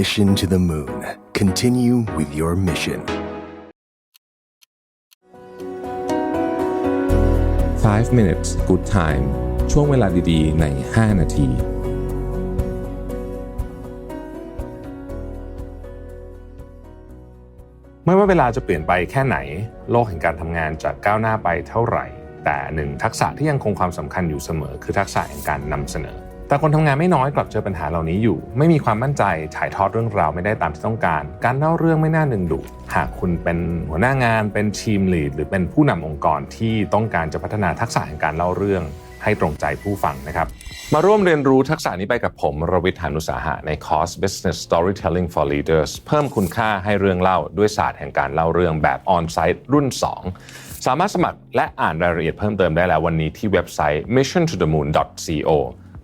Mission to the Moon. Continue with your mission. 5 minutes good time ช่วงเวลาดีๆ ใน 5 นาที ไม่ว่าเวลาจะเปลี่ยนไปแค่ไหน โลกแห่งการทำงานจะก้าวหน้าไปเท่าไหร่ แต่หนึ่งทักษะที่ยังคงความสำคัญอยู่เสมอ คือทักษะแห่งการนำเสนอ แต่คนทำงานไม่น้อยกลับเจอปัญหาเหล่านี้อยู่ ไม่มีความมั่นใจถ่ายทอดเรื่องราวไม่ได้ตามที่ต้องการ การเล่าเรื่องไม่น่าดึงดูดหากคุณเป็นหัวหน้างานเป็นทีมลีดหรือเป็นผู้นำองค์กรที่ต้องการจะพัฒนาทักษะแห่งการเล่าเรื่องให้ตรงใจผู้ฟังนะครับ มาร่วมเรียนรู้ทักษะนี้ไปกับผมรวิทยานุสาหะในคอร์ส Business Storytelling for Leaders เพิ่มคุณค่าให้เรื่องเล่าด้วยศาสตร์แห่งการเล่าเรื่องแบบ On-site รุ่น 2 สามารถสมัครและอ่านรายละเอียดเพิ่มเติมได้แล้ววันนี้ที่เว็บไซต์ missiontothemoon.co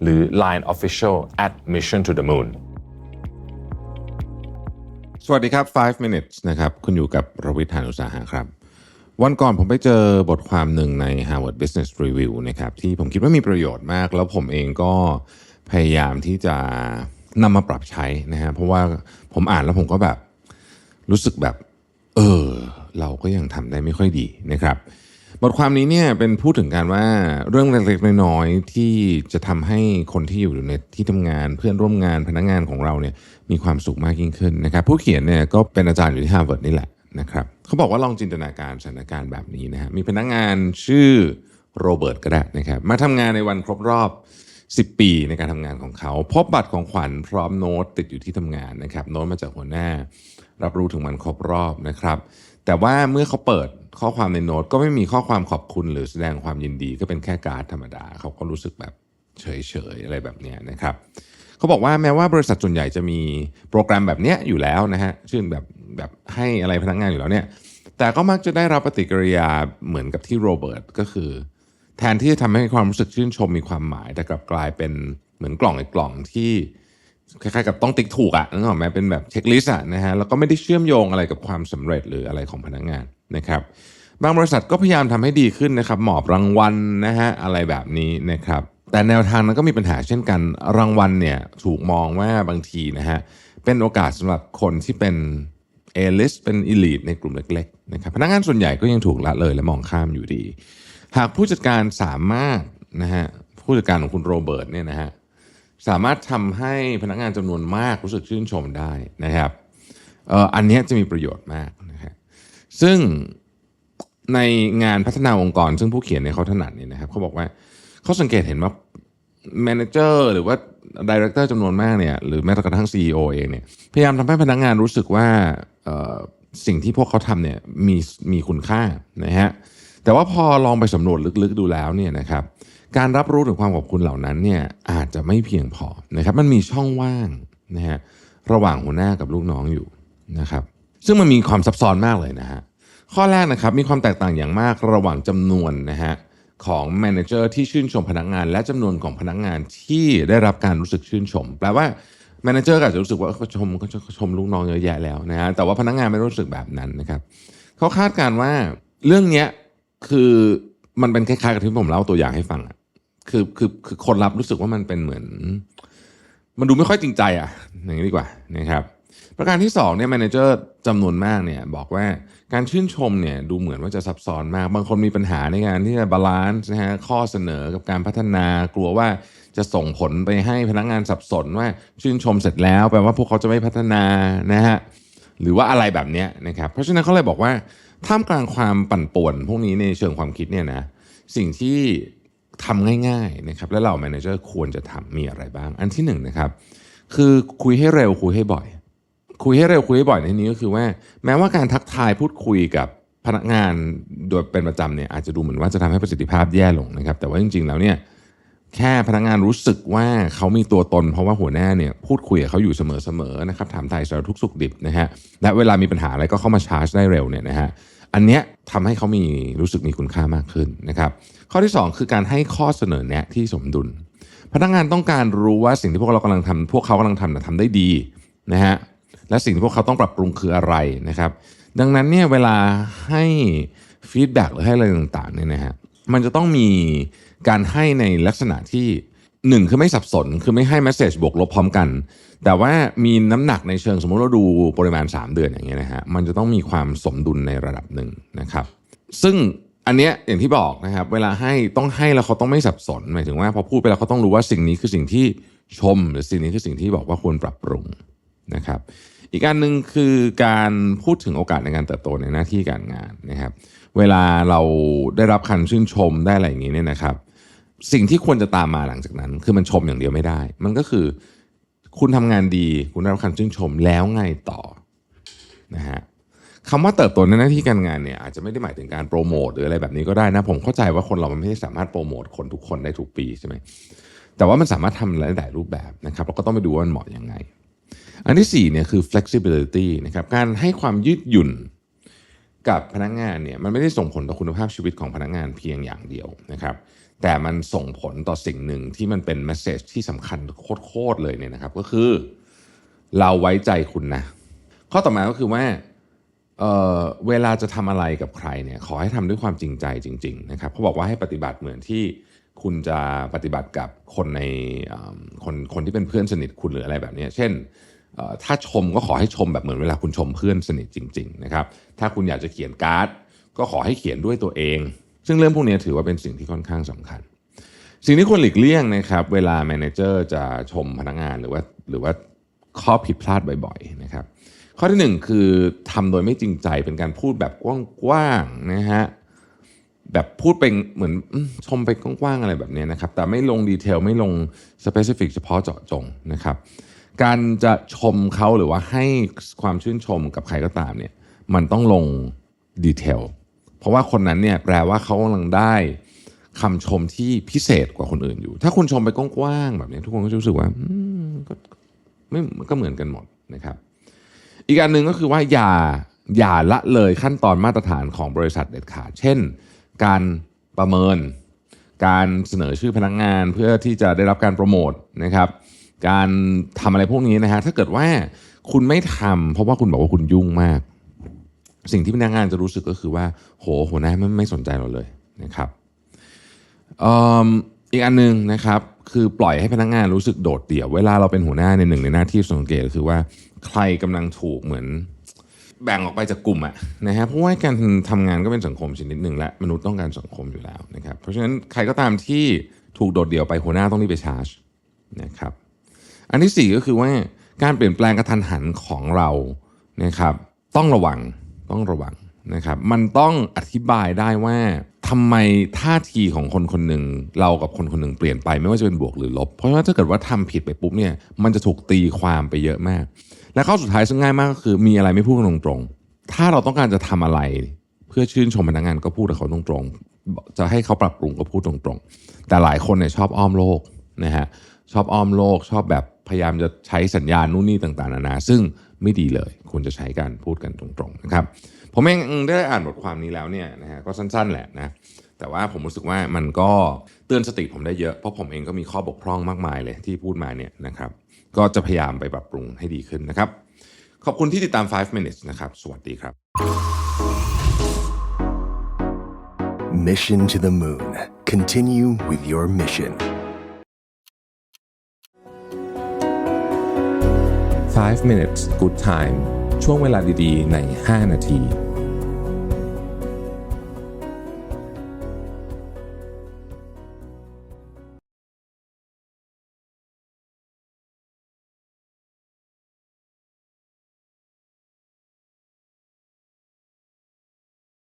หรือ Line Official at mission to the moon สวัสดีครับ 5 minutes นะครับ คุณอยู่กับรวิทยานุสาหะครับ วันก่อนผมไปเจอบทความหนึ่งใน Harvard Business Review นะครับที่ผมคิดว่ามีประโยชน์มาก แล้วผมเองก็พยายามที่จะนำมาปรับใช้นะฮะเพราะว่าผมอ่านแล้วผมก็แบบรู้สึกแบบ เออ เราก็ยังทำได้ไม่ค่อยดีนะครับ บทความนี้เนี่ยเป็นพูดถึงการว่าเรื่องเล็กๆน้อยๆที่จะทำให้คนที่อยู่ในที่ทำงานเพื่อนร่วมงานพนักงานของเราเนี่ยมีความสุขมากยิ่งขึ้นนะครับ ผู้เขียนเนี่ยก็เป็นอาจารย์อยู่ที่ Harvard นี่แหละนะครับเขาบอกว่าลองจินตนาการสถานการณ์แบบนี้นะฮะมีพนักงานชื่อโรเบิร์ตก็ได้นะครับมาทำงานในวันครบรอบ 10 ปีในการทำงานของเขา พบบัตรของขวัญพร้อมโน้ตติดอยู่ที่ทำงานนะครับโน้ตมาจากหัวหน้า รับรู้ถึงวันครบรอบนะครับ แต่ว่าเมื่อเขาเปิด ข้อความในโน้ตก็ไม่มีข้อความขอบคุณหรือแสดงความยินดีก็เป็นแค่การ์ดธรรมดา เขาก็รู้สึกแบบเฉยๆอะไรแบบนี้นะครับเขาบอกว่าแม้ว่าบริษัทส่วนใหญ่จะมีโปรแกรมแบบเนี้ยอยู่แล้วนะฮะชื่อแบบแบบให้อะไรพนักงานอยู่แล้วเนี่ย แต่ก็มักจะได้รับปฏิกิริยาเหมือนกับที่โรเบิร์ตก็คือ แทนที่จะทำให้ความรู้สึกชื่นชมมีความหมาย แต่กลับกลายเป็นเหมือนกล่องอ้กกล่องที่คล้ายๆกับต้องติ๊กถูกอะนึกออกไหมเป็นแบบเช็คลิสต์อะนะฮะแล้วก็ไม่ได้เชื่อมโยงอะไรกับความสำเร็จหรืออะไรของพนักงาน นะครับบางบริษัทก็พยายามทำให้ดีขึ้นนะครับหมอบรางวัลนะฮะอะไรแบบนี้นะครับแต่แนวทางนั้นก็มีปัญหาเช่นกันรางวัลเนี่ยถูกมองว่าบางทีนะฮะเป็นโอกาสสำหรับคนที่เป็น A-list เป็น elite ในกลุ่มเล็กๆนะครับพนักงานส่วนใหญ่ก็ยังถูกละเลยและมองข้ามอยู่ดี หากผู้จัดการสามารถนะฮะผู้จัดการของคุณโรเบิร์ตเนี่ยนะฮะสามารถทำให้พนักงานจำนวนมากรู้สึกชื่นชมได้นะครับเอ่ออันนี้จะมีประโยชน์มาก ซึ่งในงานพัฒนาองค์กร ซึ่งผู้เขียนเนี่ยเขาถนัดเนี่ยนะครับเขาบอกว่าเขาสังเกตเห็นว่าแมเนเจอร์หรือว่าดีเรคเตอร์จำนวนมากเนี่ยหรือแม้กระทั่ง CEO เองเนี่ยพยายามทำให้พนักงานรู้สึกว่าสิ่งที่พวกเขาทำเนี่ยมีมีคุณค่านะฮะแต่ว่าพอลองไปสำรวจลึกๆดูแล้วเนี่ยนะครับการรับรู้ถึงความขอบคุณเหล่านั้นเนี่ยอาจจะไม่เพียงพอนะครับมันมีช่องว่างนะฮะระหว่างหัวหน้ากับลูกน้องอยู่นะครับ ซึ่งมันมีความซับซ้อนมากเลยนะฮะข้อแรกนะครับมีความแตกต่างอย่างมากระหว่างจำนวนนะฮะของแมเนเจอร์ที่ชื่นชมพนักงาน และจำนวนของพนักงานที่ได้รับการรู้สึกชื่นชม แปลว่าแมเนเจอร์อาจจะรู้สึกว่าเขาชมเขาชมลูกน้องเยอะแยะแล้วนะฮะแต่ว่าพนักงานไม่รู้สึกแบบนั้นนะครับเขาคาดการ์ว่าเรื่องนี้คือมันเป็นคล้ายๆกับที่ผมเล่าตัวอย่างให้ฟังอะคือคือคือคนรับรู้สึกว่ามันเป็นเหมือน มันดูไม่ค่อยจริงใจอะอย่างนี้ดีกว่านะครับ ประการที่ 2เนี่ยแมเนเจอร์จำนวนมากเนี่ยบอกว่าการชื่นชมเนี่ยดูเหมือนว่าจะซับซ้อนมาก บางคนมีปัญหาในการที่จะบาลานซ์นะฮะข้อเสนอกับการพัฒนากลัวว่าจะส่งผลไปให้พนักงานสับสนว่าชื่นชมเสร็จแล้วแปลว่าพวกเขาจะไม่พัฒนานะฮะหรือว่าอะไรแบบนี้นะครับเพราะฉะนั้นเขาเลยบอกว่าท่ามกลางความปั่นป่วนพวกนี้ในเชิงความคิดเนี่ยนะสิ่งที่ทำง่ายๆนะครับและเหล่าแมเนเจอร์ควรจะทำมีอะไรบ้าง อันที่หนึ่งนะครับคือคุยให้เร็วคุยให้บ่อย คุยให้เร็วคุยให้บ่อยในนี้ก็คือว่า แม้ว่าการทักทายพูดคุยกับพนักงานโดยเป็นประจำเนี่ยอาจจะดูเหมือนว่าจะทำให้ประสิทธิภาพแย่ลงนะครับ แต่ว่าจริง ๆ แล้วเนี่ยแค่พนักงานรู้สึกว่าเขามีตัวตน เพราะว่าหัวหน้าเนี่ยพูดคุยกับเขาอยู่เสมอๆนะครับถามไทยสารทุกสุขดิบนะฮะและเวลามีปัญหาอะไรก็เข้ามาชาร์จได้เร็วเนี่ยนะฮะอันเนี้ยทำให้เขามีรู้สึกมีคุณค่ามากขึ้นนะครับข้อที่ 2 คือการให้ข้อเสนอแนะที่สมดุล พนักงานต้องการรู้ว่าสิ่งที่พวกเรากำลังทำพวกเขากำลังทำนะทำได้ดีนะฮะ และสิ่งที่พวกเขาต้องปรับปรุงคืออะไรนะครับ ดังนั้นเนี่ยเวลาให้ฟีดแบ็กหรือให้อะไรต่างๆเนี่ยนะฮะมันจะต้องมีการให้ในลักษณะที่หนึ่งคือไม่สับสนคือไม่ให้ message บวกลบพร้อมกัน แต่ว่ามีน้ำหนักในเชิงสมมติเราดูปริมาณ 3 เดือนอย่างเงี้ยนะฮะมันจะต้องมีความสมดุลในระดับหนึ่งนะครับ ซึ่งอันเนี้ยอย่างที่บอกนะครับ เวลาให้ต้องให้แล้วเขาต้องไม่สับสนหมายถึงว่าพอพูดไปแล้วเขาต้องรู้ว่าสิ่งนี้คือสิ่งที่ชม หรือสิ่งนี้คือสิ่งที่บอกว่าควรปรับปรุงนะครับ อีกอันหนึ่งคือการพูดถึงโอกาสในการเติบโตในหน้าที่การงานนะครับ เวลาเราได้รับคำชื่นชมได้อะไรอย่างนี้เนี่ยนะครับ สิ่งที่ควรจะตามมาหลังจากนั้น คือมันชมอย่างเดียวไม่ได้ มันก็คือคุณทำงานดี คุณได้รับคำชื่นชมแล้วไงต่อนะฮะคำว่าเติบโตในหน้าที่การงานเนี่ยอาจจะไม่ได้หมายถึงการโปรโมทหรืออะไรแบบนี้ก็ได้นะ ผมเข้าใจว่าคนเรามันไม่ได้สามารถโปรโมทคนทุกคนได้ทุกปีใช่ไหมแต่ว่ามันสามารถทำหลายๆรูปแบบนะครับเราก็ต้องไปดูว่ามันเหมาะยังไง อันที่สี่เนี่ยคือ flexibility นะครับการให้ความยืดหยุ่นกับพนักงานเนี่ยมันไม่ได้ส่งผลต่อคุณภาพชีวิตของพนักงานเพียงอย่างเดียวนะครับ แต่มันส่งผลต่อสิ่งหนึ่งที่มันเป็น message ที่สำคัญโคตรๆเลยเนี่ยนะครับ ก็คือเราไว้ใจคุณนะ ข้อต่อมาก็คือว่าเออเวลาจะทำอะไรกับใครเนี่ยขอให้ทำด้วยความจริงใจจริง ๆ นะครับเขาบอกว่าให้ปฏิบัติเหมือนที่คุณจะปฏิบัติกับคนในคนคนที่เป็นเพื่อนสนิทคุณหรืออะไรแบบนี้ เช่น ถ้าชมก็ขอให้ชมแบบเหมือนเวลาคุณชมเพื่อนสนิทจริงๆนะครับถ้าคุณอยากจะเขียนการ์ด ก็ขอให้เขียนด้วยตัวเอง ซึ่งเรื่องพวกนี้ถือว่าเป็นสิ่งที่ค่อนข้างสำคัญ สิ่งที่ควรหลีกเลี่ยงนะครับเวลาแมเนเจอร์จะชมพนักงานหรือว่าหรือว่าข้อผิดพลาดบ่อยๆนะครับข้อที่หนึ่งคือทำโดยไม่จริงใจเป็นการพูดแบบกว้างๆนะฮะแบบพูดเป็นเหมือนชมไปกว้างๆอะไรแบบนี้นะครับแต่ไม่ลงดีเทลไม่ลงสเปซิฟิกเฉพาะเจาะจงนะครับ การจะชมเขาหรือว่าให้ความชื่นชมกับใครก็ตามเนี่ยมันต้องลงดีเทลเพราะว่าคนนั้นเนี่ยแปลว่าเขากำลังได้คำชมที่พิเศษกว่าคนอื่นอยู่ ถ้าคุณชมไปกว้างๆแบบนี้ทุกคนก็จะรู้สึกว่าก็ไม่ก็เหมือนกันหมดนะครับ อีกอันหนึ่งก็คือว่าอย่าอย่าละเลยขั้นตอนมาตรฐานของบริษัทเด็ดขาด เช่น การประเมิน การเสนอชื่อพนักงานเพื่อที่จะได้รับการโปรโมทนะครับ การทำอะไรพวกนี้นะฮะถ้าเกิดว่าคุณไม่ทำเพราะว่าคุณบอกว่าคุณยุ่งมาก สิ่งที่พนักงานจะรู้สึกก็คือว่า โหหัวหน้าไม่ไม่สนใจเราเลยนะครับอีกอันหนึงนะครับคือปล่อยให้พนักงานรู้สึกโดดเดี่ยวเวลาเราเป็นหัวหน้าในหนึ่งในหน้าที่สังเกตคือว่าใครกำลังถูกเหมือนแบ่งออกไปจากกลุ่มอะนะฮะเพราะว่าการทำงานก็เป็นสังคมชนิดหนึ่งและมนุษย์ต้องการสังคมอยู่แล้วนะครับเพราะฉะนั้นใครก็ตามที่ถูกโดดเดี่ยวไปหัวหน้าต้องรีบไปชาร์จนะครับ อันที่สี่ก็คือว่าการเปลี่ยนแปลงกระทันหันของเรานะครับต้องระวังต้องระวังนะครับมันต้องอธิบายได้ว่าทำไมท่าทีของคนคนหนึ่งเรากับคนคนหนึ่งเปลี่ยนไปไม่ว่าจะเป็นบวกหรือลบ เพราะว่าถ้าเกิดว่าทำผิดไปปุ๊บเนี่ยมันจะถูกตีความไปเยอะมาก และข้อสุดท้ายซึ่งง่ายมากก็คือมีอะไรไม่พูดกันตรงๆ ถ้าเราต้องการจะทำอะไร เพื่อชื่นชมพนักงานก็พูดกับเขาตรงๆ จะให้เขาปรับปรุงก็พูดตรงๆ แต่หลายคนเนี่ยชอบอ้อมโลกนะฮะ ชอบอ้อมโลก ชอบแบบพยายามจะใช้สัญญาณนู่นนี่ต่างๆนานาซึ่งไม่ดีเลยควรจะใช้การพูดกันตรงๆนะครับผมเองได้อ่านบทความนี้แล้วเนี่ยนะฮะก็สั้นๆแหละนะแต่ว่าผมรู้สึกว่ามันก็เตือนสติผมได้เยอะ เพราะผมเองก็มีข้อบกพร่องมากมายเลยที่พูดมาเนี่ยนะครับก็จะพยายามไปปรับปรุงให้ดีขึ้นนะครับ ขอบคุณที่ติดตาม 5 minutes นะครับ สวัสดีครับ Mission to the moon. Continue with your mission. 5 minutes good time ช่วงเวลาดีๆ ใน 5 นาที